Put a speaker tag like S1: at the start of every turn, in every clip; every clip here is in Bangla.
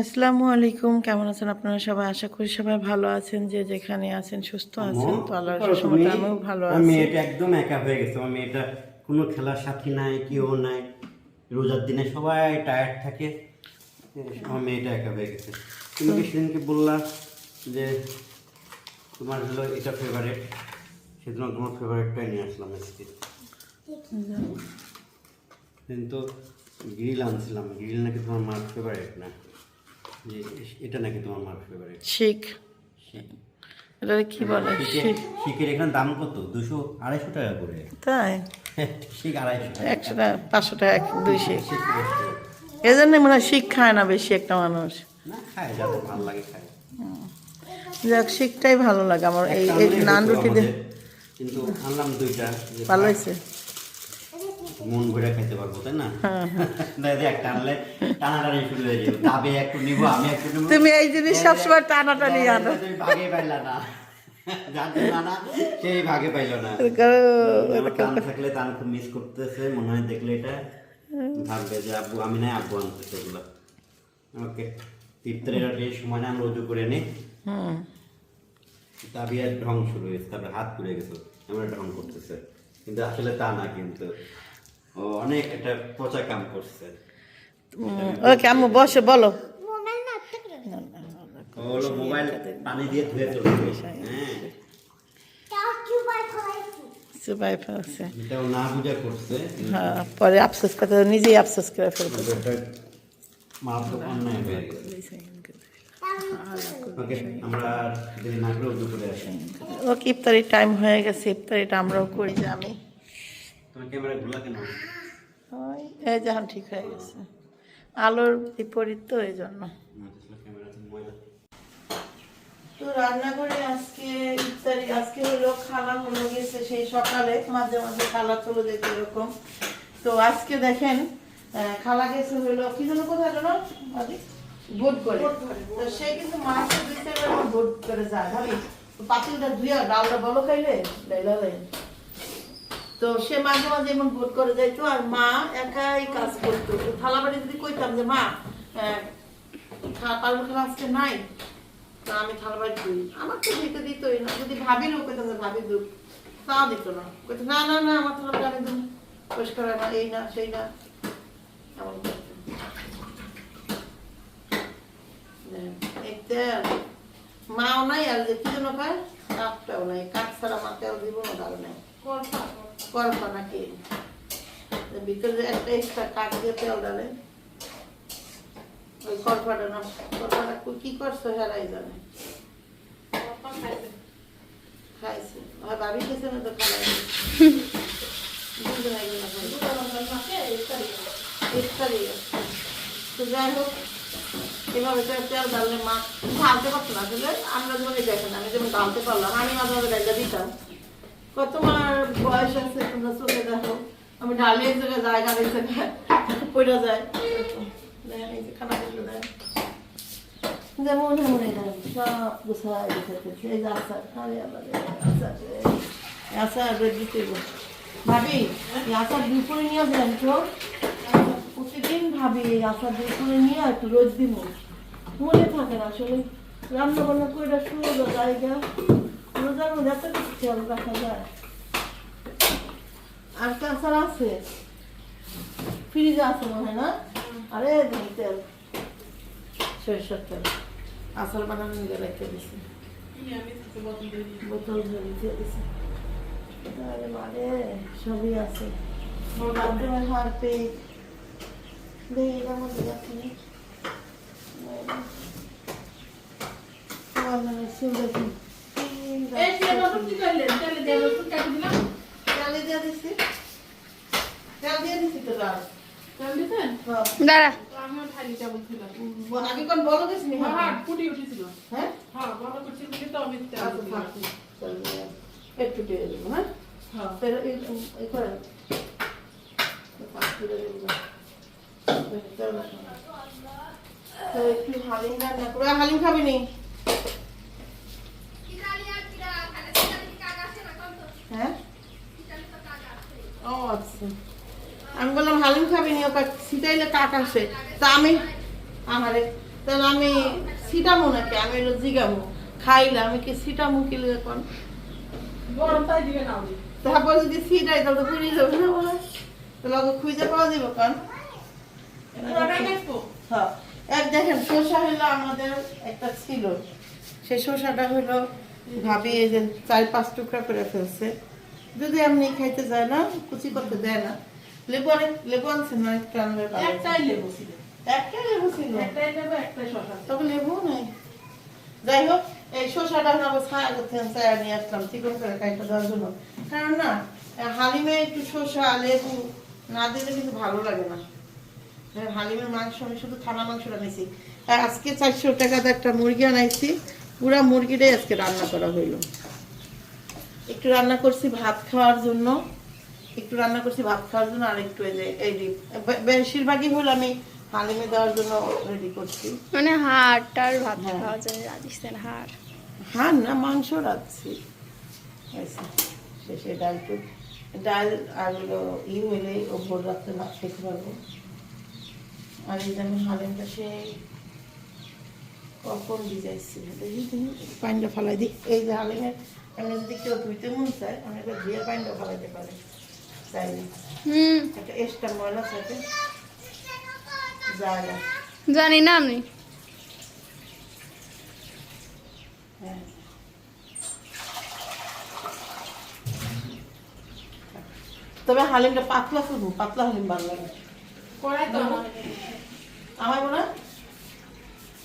S1: আসসালামু আলাইকুম। কেমন আছেন আপনারা সবাই? আশা করি সবাই ভালো আছেন যে যেখানে আছেন সুস্থ আছেন। তো আল্লাহর সময় আমিও ভালো আছি।
S2: মেয়েটা একদম একা হয়ে গেছে। আমি এটা কোনো খেলার সাথী নাই কেউ নাই। রোজার দিনে সবাই টায়ার্ড থাকে। আমার মেয়েটা একা হয়ে গেছে। তুমি কি সেদিনকে বললা যে তোমার হলো এটা ফেভারিট সেদিন তোমার ফেভারিটটাই নিয়ে আসলাম আজকে। কিন্তু গ্রিল আনছিলাম। গ্রিল নাকি তোমার মার ফেভারিট না? যে এটা নাকি তোমার মার ফেভারিট
S1: শিখ। এটা কি বলে?
S2: শিখের এখানে দাম কত? দুশো আড়াইশো টাকা করে।
S1: তাই?
S2: শিখ আড়াইশো টাকা।
S1: একশো টাকা পাঁচশো টাকা দুই শিখ।
S2: শিখ একশো।
S1: এই জন্য মনে হয় শিখ খায় না বেশি একটা মানুষ।
S2: না খায় ভালো লাগে খায়।
S1: যাক শিখটাই ভালো লাগে আমার এই নান রুটি দিয়ে
S2: কিন্তু আনলাম দুইটা।
S1: ভালো হয়েছে।
S2: মন ভরে খাইতে পারব তাই না? যে একটা আনলে টানাটানি শুরু হয়ে যাবে। তবে একটু নিবো আমি একটু নিবো।
S1: তুমি এই জিনিস সবসময় টানাটানি আনো।
S2: তুমি ভাগে পাইলা না। সেই ভাগে পাইলো না। থাকলে খুব মিস করতেছে মনে হয় দেখলে এটা। ভাববে যে আব্বু আমি নাই আব্বু আনতেছে এগুলো। ওকে এই সময় না আমরা উজু করে নিই তাবিয়ার ঢং শুরু হয়েছে তারপরে হাত পুড়ে গেছে। এমন ঢং করতেছে। কিন্তু আসলে তা না কিন্তু ও অনেক একটা পচা কাম করছে।
S1: ওকে আম্মু বসে বলো।
S2: মোবাইল পানি দিয়ে ধুয়ে চলবে হ্যাঁ।
S1: সুবাই ফেলছে
S2: এটাও না বুঝা করছে।
S1: হ্যাঁ পরে আফসোস করতে নিজেই আফসোস করে ফেলবে
S2: ওকে
S1: ইফতারি টাইম হয়ে গেছে ইফতারিটা আমরাও করি আমি
S2: তোমার ক্যামেরা ঘোলা কেন?
S1: ওই এই যখন ঠিক হয়ে গেছে। আলোর বিপরীত তো এই জন্য। তো রান্না করে আজকে ইফতারি আজকে হলো খালা হলো গেছে সেই সকালে মাঝে মাঝে খালা চলে যেত এরকম। তো আজকে দেখেন খালা গেছে হলো কি জন্য কোথায় যেন? ভাবি ভোট করে তো সে কিন্তু মাছটা দিতে ভোট করে যায় ভাবি পাতিলটা ধুইয়া ডালটা বলো খাইলে ডাইলালে তো সে মাঝে মাঝে এমন ভোট করে যাইতো আর মা একাই কাজ করতো। থালা বাড়ি যদি কইতাম যে, মা খা- আজকে নাই। তা আমি থালা বাড়ি ধুই আমার তো দিতে দিতই না। যদি ভাবি লোক কইতাম যে, ভাবি দুধ তাও দিত না। কইতো, না না না, আমার থালা বাড়ি আমি দুধ পরিষ্কার না, এই না, সেই না। এমন মাও নাই আর যে, কি জন্য খায় কাকটাও নাই কাক ছাড়া তেল দিব তার নাই। করবা নাকি? ভিতরে একটা এক্সট্রা কাক দিয়ে তেল ডালে ওই করপাটা না করপাটা কই- কি করছ হেরাই জানে? খাইছে। আর বাড়ি গেছে না তো খালাই দুজন একজন ইফতারি তো যাই হোক এভাবে তেল তেল ডাললে মা ঢালতে পারতো না, আসলে আমরা যেমন দেখেন, আমি যেমন ঢালতে পারলাম, আমি মাঝে মাঝে দিতাম। কত তোমার বয়স আছে তোমরা চলে দেখো, আমি ডালে এক জায়গায় জায়গা এক জায়গায় পড়ে যায়। খেলে দেয় যেমন এমন সব গুছায় গুছাইতেছে এই। ভাবি আচার দুপুরে নিয়ে আসবেন তো? প্রতিদিন ভাবি এই আচার দুপুরে নিয়ে একটু রোজ দিন মনে থাকে না আসলে। রান্না বান্না করে এটা শুরু হলো জায়গা রোজার মধ্যে এত কিছু খেয়াল রাখা যায়। আর কি আচার আছে। ফ্রিজে আছে মনে হয় না? আরে তেল। সরিষার তেল। আচার বানানো নিয়ে রেখে দিছি। বোতল ধরে দিয়ে দিছি। আরে মানে সবই আছে। বাথরুমের হারপিক দেখি এটার মধ্যে যাচ্ছে না আমার মনে হয় সিল দেখি তেলে দিয়ে দিছি তেল দিয়ে দিছি তো রাত
S3: দাঁড়া
S1: আগে কোন বলো গেছি নি হ্যাঁ হ্যাঁ আচ্ছা থাক চল একটু টেনে দেবো হ্যাঁ হ্যাঁ তেল এই এই করে পাঁচ কিলো দেবো। হ্যাঁ আমি বললাম হালিম খাবি নি। কাক আসে তা আমি আমারে তাহলে আমি সিটামো নাকি আমি হলো জিগামো খাইলে আমি কি সিটামো কি লিখে কোন
S3: গরম তাই দিবে না ওই
S1: তারপর যদি সিটাই তাহলে তো পুড়িয়ে যাবে না বলে তাহলে ওকে খুঁজে পাওয়া যাবে হ্যাঁ এক দেখেন শসা হলো আমাদের একটা ছিল। সেই শসাটা হলো ভাবি এই যে চার পাঁচ টুকরা করে ফেলছে। যদি এমনি খাইতে যায় না কুচি করতে দেয় না। লেবু অনেক লেবু আনছে না একটু আনলে ভালো হতো।
S3: একটাই লেবু ছিল।
S1: একটাই লেবু ছিল?
S3: একটাই লেবু একটাই শশা
S1: তবে লেবু নাই। যাই হোক এই শসাটা আমরা ছায়া করতে ছায়া নিয়ে আসলাম চিকন করে কাইটা দেওয়ার জন্য। কারণ না হালিমে একটু শসা লেবু না দিলে কিন্তু ভালো লাগে না। হালিমের মাংস আমি শুধু থানা মাংসটা নিয়েছি আর আজকে চারশো টাকাতে একটা মুরগি আনাইছি। পুরা মুরগিটাই আজকে রান্না করা হইল। একটু রান্না করছি ভাত খাওয়ার জন্য। একটু রান্না করছি ভাত খাওয়ার জন্য আর একটু এই বেশিরভাগই হলো আমি হালিমে দেওয়ার জন্য রেডি করছি।
S4: মানে হাড়টার ভাত
S1: হ্যাঁ।
S4: খাওয়া যায় রাজস্থান হাড়?
S1: হ্যাঁ না মাংস রাখছি শেষে ডাল টুক ডাল আর হলো ই হইলে ও ভোর রাত্রে ভাত খেতে পারব। আর এই আমি হালিমটা সেই কখন ভিজাইছি পানিটা ফালাই দিই। এই যে হালিমের এমনি যদি কেউ ধুইতে মন চায় একটা ধুয়ে পানিটা ফালাইতে পারি।
S4: হুম।
S1: একটা এক্সট্রা ময়লা থাকে। যায়
S4: জানি না আমি।
S1: হ্যাঁ। তবে হালিমটা পাতলা করব পাতলা হালিম ভালো লাগে।
S3: কড়াই তো আমার।
S1: মনে হয়?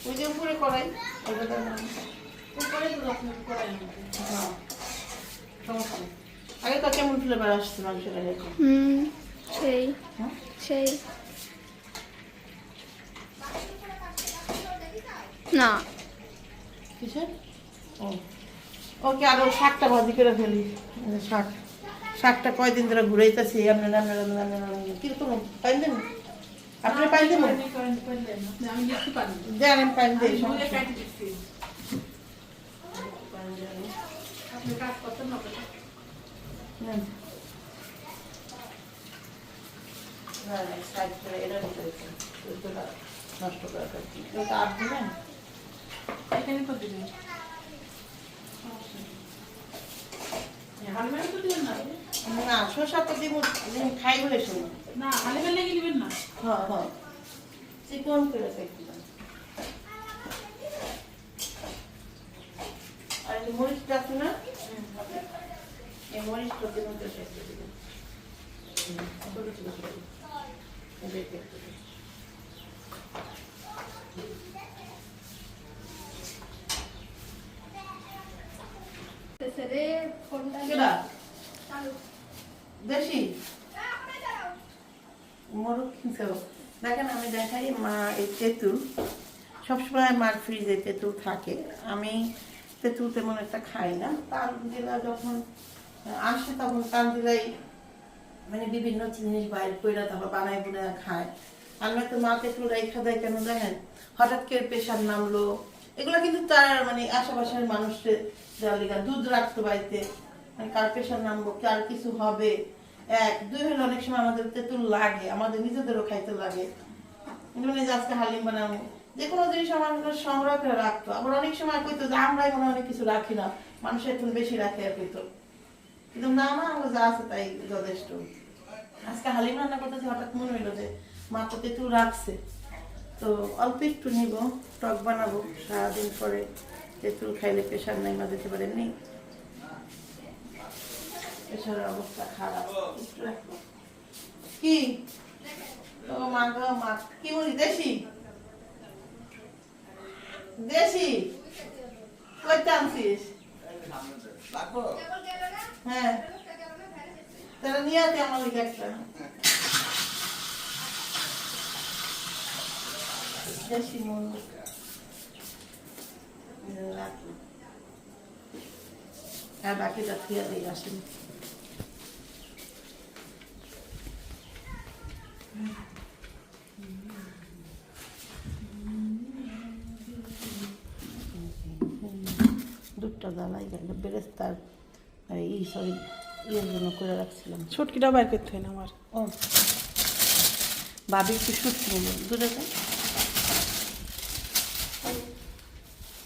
S1: ওই যে উপরে
S3: কড়াই
S1: হ্যাঁ আগে তো কেমন ফ্লেভার আসছে মাংসটা
S4: হুম সেই
S1: হ্যাঁ?
S4: সেই। না।
S1: কিসের? ও ওকে আরও শাকটা ভাজি করে ফেলি এই শাক। শাকটা কয়দিন ধরে ঘুরাইতেছি রান্না রান্না রান্না কীরকম? পাইন দেন? আপনি পাইন দেবো? দেন আমি পাইন দিই।
S3: কাজ।
S1: ওইগুলা নষ্ট করার কাছে। আর দিবেন?
S3: এখানে তো দিবেন। সমস্যা নেই। হ্যাঁ, হালিমের তো দিবেন না?
S1: না, শসা তো দিব, খাই বলে শুনি।
S3: না হালিমের লেগে দিবেন না
S1: হ্যাঁ, হ্যাঁ। চিকন করে কেটে আর এই মরিচটা আছে না? এই মরিচটা দিবেন তো ছোট করে। কেটে দিবেন। কেডা? দেশি মোরগ কিনছে দেখেন আমি দেখাই মা এই তেঁতুল সবসময় মার ফ্রিজে তেঁতুল থাকে। আমি তেঁতুল তেমন একটা খাই না। তানজিলা যখন আসে তখন তানজিলাই মানে বিভিন্ন জিনিস বাইর করে তারপর বানাই বুনে খায়। আমরা তো মা তেঁতুল রেখা দেয় কেন দেখেন হঠাৎ করে প্রেশার নামলো। এগুলো কিন্তু তার মানে আশেপাশের মানুষের দেওয়ার দুধ রাখতো বাড়িতে। মানে কার প্রেশার নামবো কার কিছু হবে? এক, দুই হলে অনেক সময় আমাদের তেঁতুল লাগে, আমাদের নিজেদেরও খাইতে লাগে। মানে আজকে হালিম বানাবো। যে কোনো জিনিস আমার সংগ্রহ করে রাখতো। আবার অনেক সময় কইতো যে অনেক কিছু রাখি না। মানুষ এখন বেশি রাখে আর কইতো কিন্তু না না, আমরা যা আছে তাই যথেষ্ট। আজকে হালিম রান্না করতেছি, হঠাৎ মনে হইল যে মা তো তেঁতুল রাখছে। তো অল্প একটু নিব, টক বানাবো, সারাদিন পরে তেঁতুল খাইলে প্রেশার নাই, মা দিতে পারে নেই প্রেশারের অবস্থা খারাপ। কি? ও মা গো মা। কি বলি দেশি? দেশি? কইতে আনছিস? হ্যাঁ। তাহলে নিয়ে আসি আমার লিগে একটা দেশি রাখি। আর বাকিটা ফিরে দিয়ে আসেন। গেল বেরেস্তার এই সরি ইয়ের জন্য করে রাখছিলাম।
S3: ছুটকিটা বাইর করতে হয় না আমার।
S1: ও। ভাবি একটু সুস্থ নেব দুধে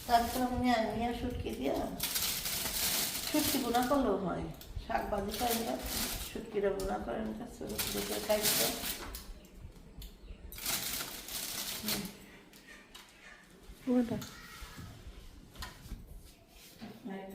S1: তারপরে মিয়া মিয়া শুটকি দিয়া শুটকি বোনা করলেও হয়। শাক ভাজি না শুটকিটা বোনা করেন ছোটো ছোটো করে খাইতে
S3: ওটা
S1: একটু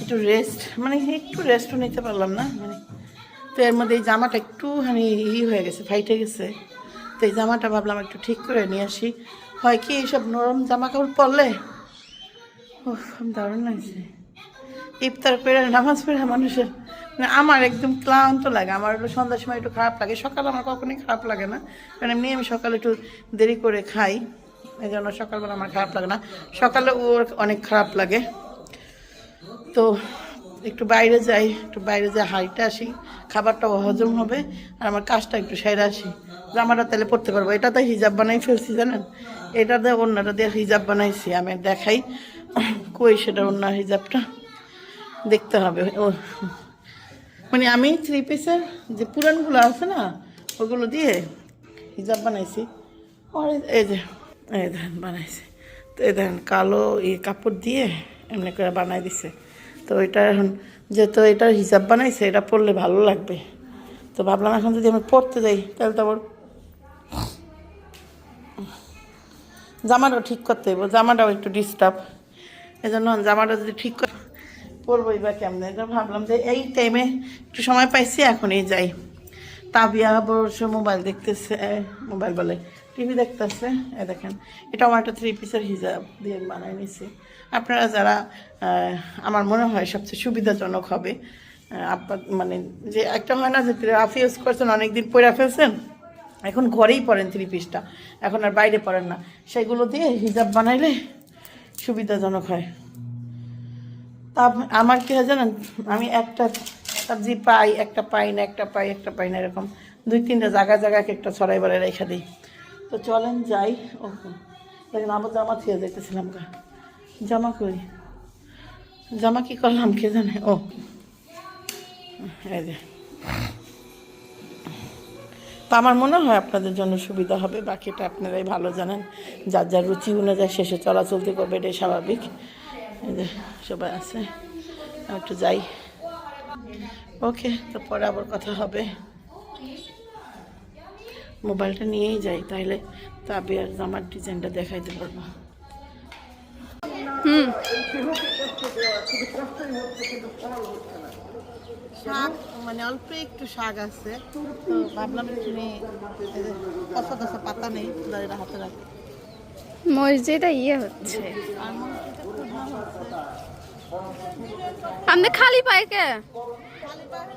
S1: একটু রেস্ট মানে একটু রেস্টও নিতে পারলাম না মানে। তো এর মধ্যে এই জামাটা একটুখানি ই হয়ে গেছে, ফাইটে গেছে। তো এই জামাটা ভাবলাম একটু ঠিক করে নিয়ে আসি। হয় কি এইসব নরম জামা কাপড় পরলে? ও দারুণ লাগছে। ইফতার করে নামাজ পড়ে মানুষের মানে আমার একদম ক্লান্ত লাগে। আমার একটু সন্ধ্যার সময় একটু খারাপ লাগে। সকাল আমার কখনোই খারাপ লাগে না। কারণ এমনি আমি সকালে একটু দেরি করে খাই। এই জন্য সকালবেলা আমার খারাপ লাগে না। সকালে ওর অনেক খারাপ লাগে। তো একটু বাইরে যাই, একটু বাইরে যাই হাইটে আসি। খাবারটাও হজম হবে আর আমার কাজটা একটু সেরে আসি। জামাটা তাহলে পরতে পারব। এটাতে হিজাব বানাই ফেলছি, জানেন? এটাতে অন্যটা দিয়ে হিজাব বানাইছি। আমি দেখাই কই সেটা অন্য হিজাবটা। দেখতে হবে। ও মানে আমি থ্রি পিসের যে পুরানগুলো আছে না, ওগুলো দিয়ে হিজাব বানাইছি। আর এই- যে, এই দেখেন বানাইছি। তো এই দেখেন কালো এই কাপড় দিয়ে এমনি করে বানাই দিছে। তো এটা এখন যেহেতু এটা হিসাব বানাইছে, এটা পরলে ভালো লাগবে। তো ভাবলাম এখন যদি আমি পড়তে যাই, তাহলে তো আবার জামাটাও ঠিক করতে হইব, জামাটাও একটু ডিস্টার্ব এই জন্য জামাটা যদি ঠিক করে পরবোই বা কেমন? এটা ভাবলাম যে এই টাইমে একটু সময় পাইছি, এখনই যাই। তাবিয়া বড় মোবাইল দেখতেছে মোবাইল বলে। টিভি দেখতেছে, এ দেখেন এটা আমার একটা থ্রি পিসের হিজাব দিয়ে বানাই নিছি। আপনারা যারা আমার মনে হয় সবচেয়ে সুবিধাজনক হবে আপনার মানে যে একটা হয় না যে রাফ ইউজ করছেন, অনেকদিন পরে ফেলছেন, এখন ঘরেই পরেন থ্রি পিসটা এখন আর বাইরে পরেন না। সেগুলো দিয়ে হিজাব বানাইলে সুবিধাজনক হয়। তা আমার কি হয় জানেন, আমি একটা সবজি পাই, একটা পাই না, একটা পাই একটা পাই না, এরকম দুই তিনটা জায়গায় জায়গায় একটা ছড়াই বেড়াই রেখে দিই। তো চলেন যাই। ও দেখেন আবার জামা থুয়ে যেতেছিলাম গা জামা করি জামা কি করলাম কে জানে? ও, এই যে। তো আমার মনে হয় আপনাদের জন্য সুবিধা হবে, বাকিটা আপনারাই ভালো জানেন। যার যার রুচি অনুযায়ী শেষে চলাচলতে করবে, এটাই স্বাভাবিক। এই যে, সবাই আছে। একটু যাই। ওকে, তো পরে আবার কথা হবে। মোবাইলটা নিয়েই যাই তাহলে তাবে আর জামার ডিজাইনটা দেখাইতে পারব।
S4: হুম।
S1: শাক মানে অল্প একটু শাক আছে। তো ভাবলাম কষা কষা পাতা নেই দাঁড়িয়ে হাতে রাখি।
S4: মসজিদে ইয়ে হচ্ছে।
S1: মনে।
S4: আপনি খালি কে?
S1: পায়ে ভাবি,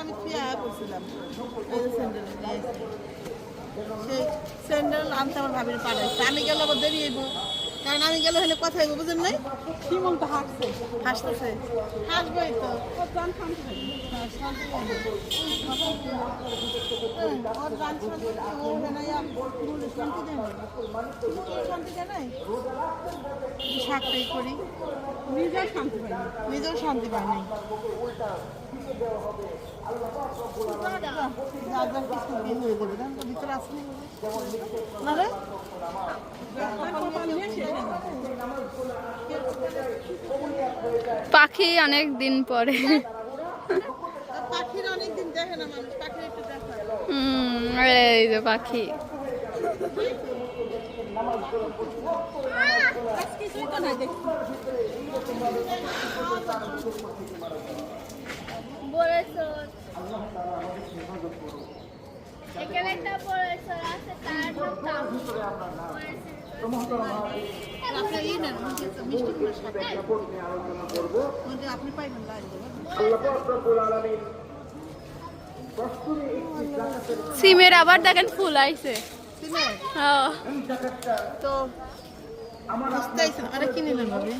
S1: আমি থুয়ে আমার আমি গেলে আবার কারণ আমি গেলে হলে কথা হইব বুঝেন নাই?
S3: সীমন্ত হাঁটছে
S1: হাসতেছে। হাসবই তো। শাকটাই করি।
S3: শান্তি পাই
S1: নিজেও শান্তি পাই নাই। যা যা কিছু বিল ভিতরে আসলে না রে
S4: পাখি অনেক দিন পরে। এই যে পাখি।
S5: এখানে একটা পরিসর আছে তার নাম
S4: সিমের আবার দেখেন ফুল আইছে।
S1: সিনে
S4: হ্যাঁ।
S1: তো বুঝতেইছেন আরে কি নিলেন ভাবি।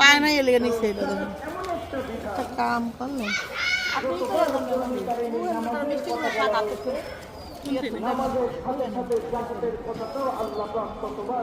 S1: পায় না এলে নিচে সাথে দেখুন একটা কাম আল্লাহ
S3: কোনটা?